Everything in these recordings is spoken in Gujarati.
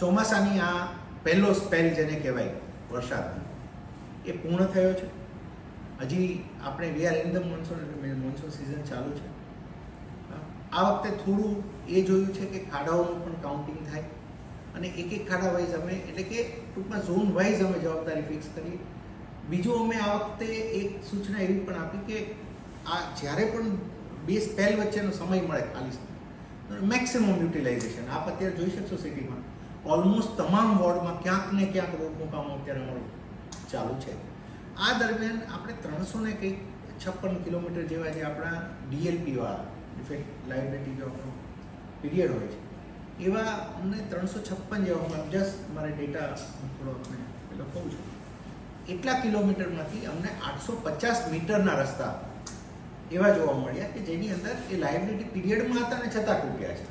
ચોમાસાની આ પહેલો સ્પેલ જેને કહેવાય વરસાદનો, એ પૂર્ણ થયો છે? હજી આપણે we are in the monsoon monsoon season ચાલુ છે. આ વખતે થોડું એ જોયું છે કે ખાડાઓનું પણ કાઉન્ટિંગ થાય. અને એક એક ખાડા વાઇઝ અમે, એટલે કે ટૂંકમાં ઝોન વાઇઝ અમે જવાબદારી ફિક્સ કરી બીજું અમે આ વખતે એક સૂચના એવી પણ આપી કે આ જ્યારે પણ બે સ્પેલ વચ્ચેનો સમય મળે ખાલી મેક્સિમમ યુટિલાઇઝેશન આપ અત્યારે જોઈ શકશો સિટીમાં ઓલમોસ્ટ તમામ વોર્ડમાં ક્યાંક ને ક્યાંક રોગનું કામ અત્યારે અમારું ચાલુ છે. આ દરમિયાન આપણે ત્રણસો ને કંઈક છપ્પન કિલોમીટર જેવા જે આપણા ડીએલપીવાળા ઇફેક્ટ લાઇબિલિટી જો આપણો પીરિયડ હોય છે, એવા અમને ત્રણસો છપ્પન જેવા જસ્ટ મારે ડેટા થોડો આપણે પેલો કહું છું. એટલા કિલોમીટરમાંથી અમને આઠસો પચાસ મીટરના રસ્તા એવા જોવા મળ્યા કે જેની અંદર એ લાયબિલિટી પીરિયડમાં હતા અને છતાં તૂટ્યા છે.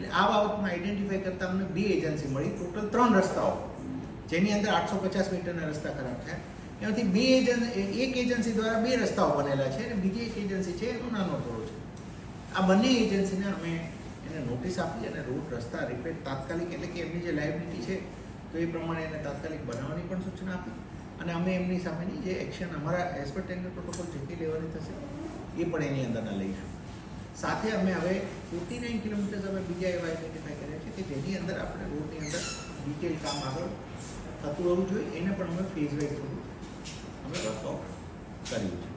એટલે આ બાબતમાં આઈડેન્ટિફાઈ કરતા અમને બે એજન્સી મળી. ટોટલ ત્રણ રસ્તાઓ. જેની અંદર આઠસો પચાસ મીટરના રસ્તા ખરાબ થયા. એમાંથી બે એજન્સ એક એજન્સી દ્વારા બે રસ્તાઓ બનેલા છે અને બીજી એક એજન્સી છે એનો નાનો થોડો છે. આ બંને એજન્સીને અમે એને નોટિસ આપી અને રોડ રસ્તા રિપેર તાત્કાલિક એટલે કે એમની જે લાયબિલિટી છે, તો એ પ્રમાણે એને તાત્કાલિક બનાવવાની પણ સૂચના આપી અને અમે એમની સામેની જે એક્શન અમારા એઝ પર ટેન્ડર પ્રોટોકોલ જેટલી લેવાની થશે, એ પણ એની અંદરના લઈશું. સાથે અમે હવે ફોર્ટી નાઇન કિલોમીટર્સ અમે બીજા એવા આઈડેન્ટિફાઈ કર્યા છે. કે જેની અંદર આપણે રોડની અંદર ડિટેલ કામ આગળ થતું હોવું જોઈએ. એને પણ અમે ફેઝ વાઇઝ થોડું અમે વર્કઆઉટ કર્યું છે.